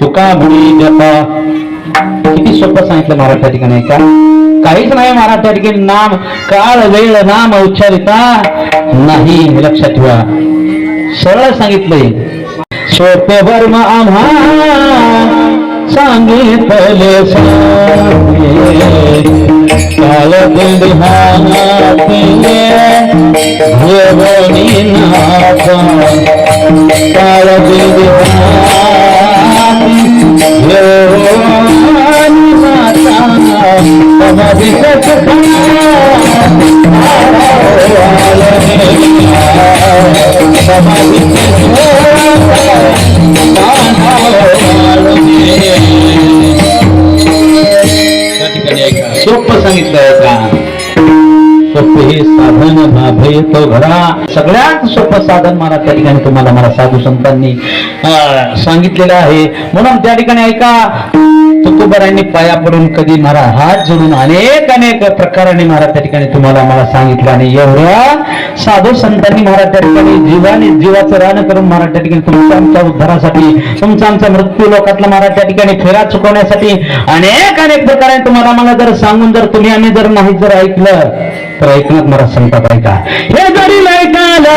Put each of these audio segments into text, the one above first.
तुका बुडी जपा किती सोपं सांगितलं मराठ्या ठिकाणी का? काहीच नाही मराठ्या ठिकाणी नाम काळ वेळ नाम उच्चारिता नाही हे लक्षात ठेवा. सरळ सांगितलंय. सोपे वर्म आम्हा सांगितले सांगे. काल दिहातीने घेवणी सोपं सांगितलं का सोपे साधन भाभे तो घरा सगळ्यात सोपं साधन मला त्या ठिकाणी तुम्हाला मला साधू संतांनी सांगितलेलं आहे. म्हणून त्या ठिकाणी ऐका तुकोबरांनी पाया पडून कधी मला हात जोडून अनेक अनेक प्रकाराने महाराज त्या ठिकाणी तुम्हाला मला सांगितलं आणि एवढ्या साधू संतांनी महाराज त्या ठिकाणी जीवाने जीवाचं रान करून महाराज त्या ठिकाणी तुमच्या आमच्या उद्धारासाठी तुमचा आमचा मृत्यू लोकातला महाराज त्या ठिकाणी फेरा चुकवण्यासाठी अनेक अनेक प्रकारे तुम्हाला मला जर सांगून जर तुम्ही आम्ही जर नाही जर ऐकलं तर ऐकण्यात मला संतात ऐका हे जरी ऐकायला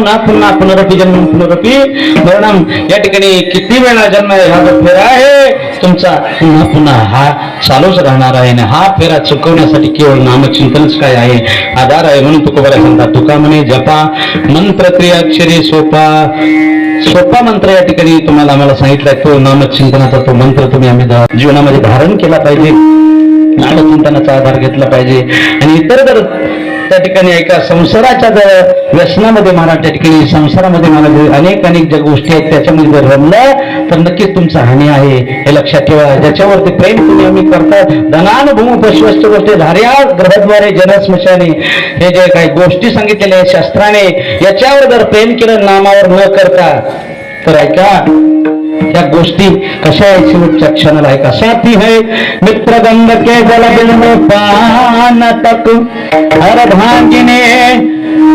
पुन्हा पुन्हा पुनरपी जन्म पुनरपी परिणाम या ठिकाणी किती वेळा जन्म आहे? हा जो फेरा आहे तुमचा पुन्हा पुन्हा हा चालूच राहणार आहे आणि हा फेरा चुकवण्यासाठी केवळ नामचिंतनच काय आहे? आधार आहे म्हणून तुकोबाला सांगतात तुका म्हणे जपा मंत्र त्रियाक्षरी सोपा सोपा मंत्र या ठिकाणी तुम्हाला आम्हाला सांगितलाय तो नामचिंतनाचा तो मंत्र तुम्ही आम्ही जीवनामध्ये धारण केला पाहिजे. नामचिंतनाचा आधार घेतला पाहिजे. आणि इतर जर त्या ठिकाणी एका संसाराच्या जर व्यसनामध्ये मला त्या ठिकाणी संसारामध्ये मला अनेक अनेक ज्या गोष्टी आहेत त्याच्यामध्ये जर रमलं तर नक्कीच तुमचा हानी आहे. हे लक्षात ठेवा. ज्याच्यावरती प्रेम तुम्ही आम्ही करता धनानुभूम पशुवस्त गोष्टी धार्या ग्रहद्वारे जनस्मशाने हे जे काही गोष्टी सांगितलेल्या आहेत शास्त्राने याच्यावर जर प्रेम केलं नामावर न करता. तर ऐका या गोष्टी कशा आहेत? शेवटच्या क्षणाला आहे कशा ती है मित्र गंग के जल बिन पान तक हर भांगिने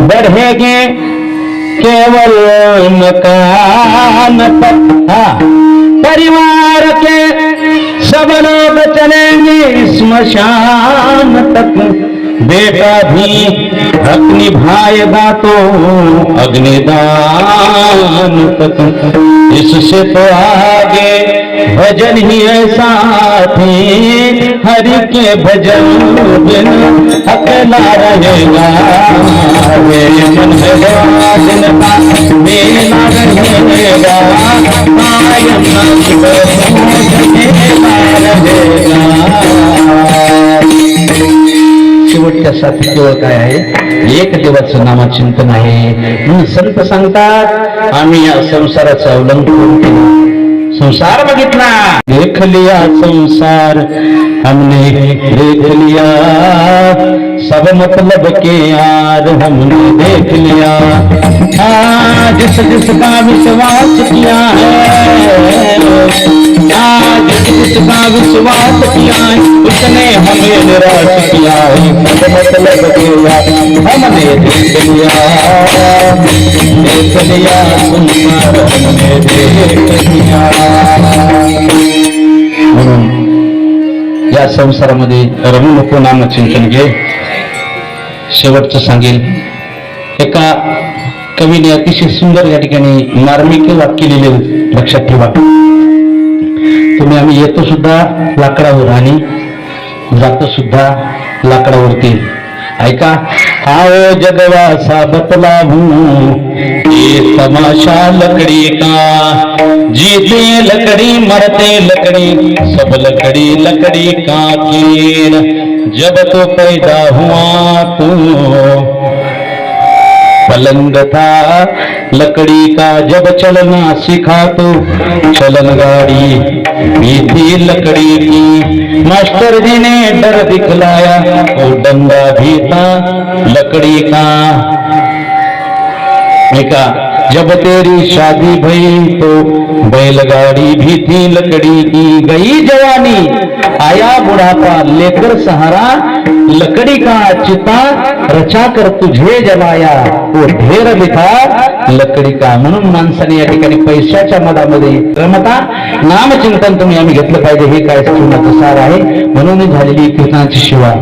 बढ़ेगे केवल मकान तक। हा परिवार के सब लोग चलेंगे स्मशान तक। बेटा भी हक निभाएगा तो अग्निदान इससे तो आगे भजन ही ऐसा थी हरि के भजन बिन अकेला रहेगा। मेरे मन है मेला रहेगा। कायम रहेगा। शेवटच्या साथी केवळ काय आहे? एक देवाचं नामचिंतन आहे. म्हणून संत सांगतात आम्ही या संसाराचं अवलंबून केलं संसार बघितला. देख लिया संसार हमने देख लिया सब मतलब के यार हमने देख लिया आ, जिस जिसका विश्वास किया है जितना विश्वास किया है उसने हमें निराश किया है मतलब किया हमने देख लिया देख लिया सुंदर हमने देख लिया या संसारामध्ये रमू नको नाम चिंतन घे. शेवटच सांगेल एका कवीने अतिशय सुंदर या ठिकाणी मार्मिक वाक्य लिहिले लक्षात ठेवा. तुम्ही आम्ही येतो सुद्धा लाकडावर आणि जातो सुद्धा लाकडावरती. ऐका आओ जगवासा बतला ये तमाशा लकड़ी का जीते लकड़ी मरते लकड़ी सब लकड़ी लकड़ी का कीड़ जब तो पैदा हुआ तू पलंग था। लकड़ी का जब चलना सीखा तो चलन गाड़ी भी थी लकड़ी की। मास्टर जी ने डर दिखलाया, वो डंडा भी था लकड़ी का। जब तेरी शादी भई तो बैलगाड़ी भी थी लकड़ी की गई जवानी। आया बुढ़ापा लेकर सहारा लकड़ी का चिता रचा कर तुझे जलाया वो ढेर लिखा लकडी का म्हणून माणसाने या ठिकाणी पैशाच्या मधामध्ये रमता। नामचिंतन तुम्ही आम्ही घेतलं पाहिजे हे काय जीवनाचं सार आहे? म्हणून झालेली कीर्तनाची शिवा।